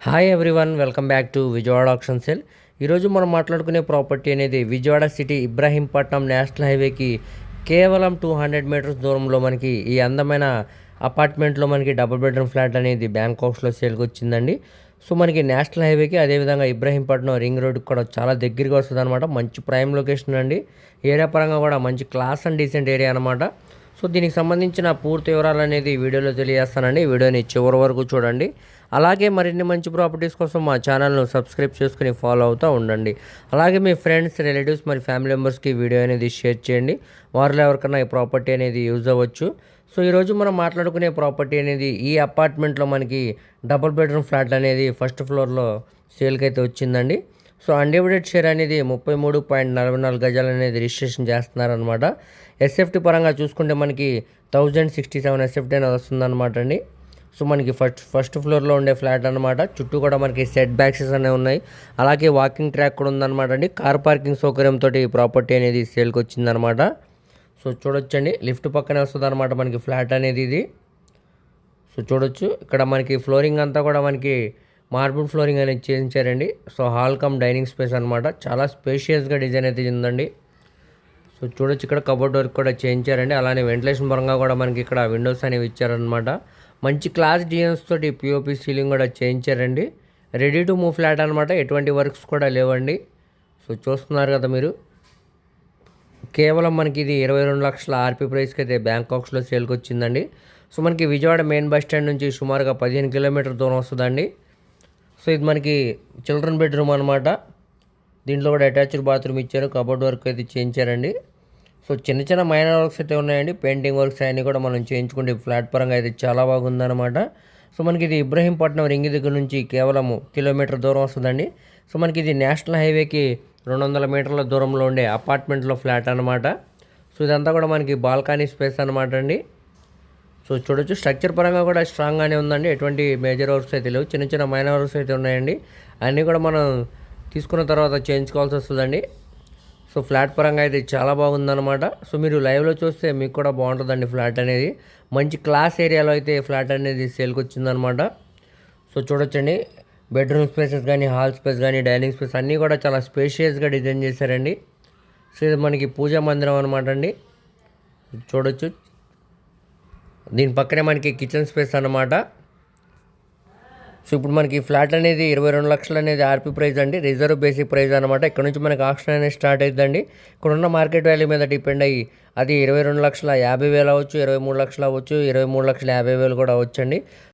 Hi everyone welcome back to Vijayawada option cell ఈరోజు మనం మాట్లాడుకునే ప్రాపర్టీ అనేది విజయవాడ సిటీ ఇబ్రాహీంపట్నం నేషనల్ హైవేకి కేవలం టూ హండ్రెడ్ మీటర్స్ దూరంలో మనకి ఈ అందమైన అపార్ట్మెంట్లో మనకి డబుల్ బెడ్రూమ్ ఫ్లాట్ అనేది బ్యాంకాక్స్లో సేల్కి వచ్చిందండి. సో మనకి నేషనల్ హైవేకి అదేవిధంగా ఇబ్రాహీంపట్నం రింగ్ రోడ్కి కూడా చాలా దగ్గరగా వస్తుంది అనమాట మంచి ప్రైమ్ లొకేషన్ అండి. ఏరియా పరంగా కూడా మంచి క్లాస్ అండ్ డీసెంట్ ఏరియా అనమాట సో దీనికి సంబంధించిన పూర్తి వివరాలు అనేది వీడియోలో తెలియజేస్తానండి. వీడియోని చివరి వరకు చూడండి. అలాగే మరిన్ని మంచి ప్రాపర్టీస్ కోసం మా ఛానల్ను సబ్స్క్రైబ్ చేసుకుని ఫాలో అవుతూ ఉండండి. అలాగే మీ ఫ్రెండ్స్ రిలేటివ్స్ మరి ఫ్యామిలీ మెంబర్స్కి వీడియో అనేది షేర్ చేయండి. వారిలో ఎవరికైనా ఈ ప్రాపర్టీ అనేది యూజ్ అవ్వచ్చు. సో ఈరోజు మనం మాట్లాడుకునే ప్రాపర్టీ అనేది ఈ అపార్ట్మెంట్లో మనకి డబుల్ బెడ్రూమ్ ఫ్లాట్ అనేది ఫస్ట్ ఫ్లోర్లో సేల్కి అయితే వచ్చిందండి. సో అన్డివిడెడ్ షేర్ అనేది ముప్పై మూడు పాయింట్ నలభై నాలుగు గజాలు అనేది రిజిస్ట్రేషన్ చేస్తున్నారనమాట ఎస్ఎఫ్టీ పరంగా చూసుకుంటే మనకి థౌజండ్ సిక్స్టీ సెవెన్ ఎస్ఎఫ్టీ అనేది వస్తుందన్నమాట అండి. సో మనకి ఫస్ట్ ఫస్ట్ ఫ్లోర్లో ఉండే ఫ్లాట్ అనమాట చుట్టూ కూడా మనకి సెట్ బ్యాక్సెస్ అనేవి ఉన్నాయి. అలాగే వాకింగ్ ట్రాక్ కూడా ఉందన్నమాట అండి. కార్ పార్కింగ్ సౌకర్యంతో ఈ ప్రాపర్టీ అనేది సేల్కి వచ్చిందనమాట సో చూడొచ్చండి. లిఫ్ట్ పక్కనే వస్తుంది అనమాట మనకి ఫ్లాట్ అనేది ఇది. సో చూడొచ్చు. ఇక్కడ మనకి ఫ్లోరింగ్ అంతా కూడా మనకి మార్బుల్ ఫ్లోరింగ్ అనేది చేయించారండి. So hall cum dining space అనమాట చాలా స్పేషియస్గా డిజైన్ అయితే ఉందండి. సో చూడొచ్చు ఇక్కడ కబోర్డ్ వర్క్ కూడా చేయించారండి. అలానే వెంటిలేషన్ పరంగా కూడా మనకి ఇక్కడ విండోస్ అనేవి ఇచ్చారనమాట మంచి క్లాస్ డిజైన్స్ తోటి పిఓపి సీలింగ్ కూడా చేయించారండి. రెడీ టు మూవ్ ఫ్లాట్ అనమాట ఎటువంటి వర్క్స్ కూడా లేవండి. సో చూస్తున్నారు కదా మీరు. కేవలం మనకి ఇది ఇరవై రెండు లక్షల ఆర్పీ ప్రైస్కి అయితే బ్యాంకాక్స్లో సేల్కి వచ్చిందండి. సో మనకి విజయవాడ మెయిన్ బస్ స్టాండ్ నుంచి సుమారుగా పదిహేను కిలోమీటర్ దూరం వస్తుందండి. సో ఇది మనకి చిల్డ్రన్ బెడ్రూమ్ అనమాట దీంట్లో కూడా అటాచ్డ్ బాత్రూమ్ ఇచ్చారు కబోర్డ్ వర్క్ అయితే చేయించారండి. సో చిన్న చిన్న మైనర్ వర్క్స్ అయితే ఉన్నాయండి. పెయింటింగ్ వర్క్స్ అవన్నీ కూడా మనం చేయించుకుంటే ఫ్లాట్ పరంగా అయితే చాలా బాగుందన్నమాట. సో మనకి ఇది ఇబ్రహీంపట్నం రింగ్ దగ్గర నుంచి కేవలం కిలోమీటర్ దూరం వస్తుందండి. సో మనకి ఇది నేషనల్ హైవేకి రెండు వందల మీటర్ల దూరంలో ఉండే అపార్ట్మెంట్లో ఫ్లాట్ అనమాట సో ఇదంతా కూడా మనకి బాల్కనీ స్పేస్ అనమాట అండి. సో చూడొచ్చు. స్ట్రక్చర్ పరంగా కూడా స్ట్రాంగ్గానే ఉందండి. ఎటువంటి మేజర్ వర్క్స్ అయితే లేవు. చిన్న చిన్న మైనర్ వర్క్స్ అయితే ఉన్నాయండి. అన్నీ కూడా మనం తీసుకున్న తర్వాత చేయించుకోవాల్సి వస్తుందండి. సో ఫ్లాట్ పరంగా అయితే చాలా బాగుందన్నమాట. సో మీరు లైవ్లో చూస్తే మీకు కూడా బాగుంటుందండి ఫ్లాట్ అనేది. మంచి క్లాస్ ఏరియాలో అయితే ఫ్లాట్ అనేది సేల్కి వచ్చిందనమాట సో చూడొచ్చండి. బెడ్రూమ్ స్పేసెస్ కానీ హాల్ స్పేస్ కానీ డైనింగ్ స్పేస్ అన్నీ కూడా చాలా స్పేషియస్గా డిజైన్ చేశారండి. సో ఇది మనకి పూజా మందిరం అనమాట అండి. చూడొచ్చు. దీని పక్కనే మనకి కిచెన్ స్పేస్ అన్నమాట. సో ఇప్పుడు మనకి ఫ్లాట్ అనేది ఇరవై రెండు లక్షలు అనేది ఆర్పీ ప్రైస్ అండి. రిజర్వ్ బేసిక్ ప్రైస్ అనమాట ఇక్కడ నుంచి మనకి ఆప్షన్ అనేది స్టార్ట్ అవుతుందండి ఇక్కడ ఉన్న మార్కెట్ వాల్యూ మీద డిపెండ్ అయ్యి అది ఇరవై రెండు లక్షల యాభై వేలు అవ్వచ్చు ఇరవై మూడు లక్షలు అవ్వచ్చు ఇరవై మూడు లక్షల యాభై వేలు కూడా అవ్వచ్చండి.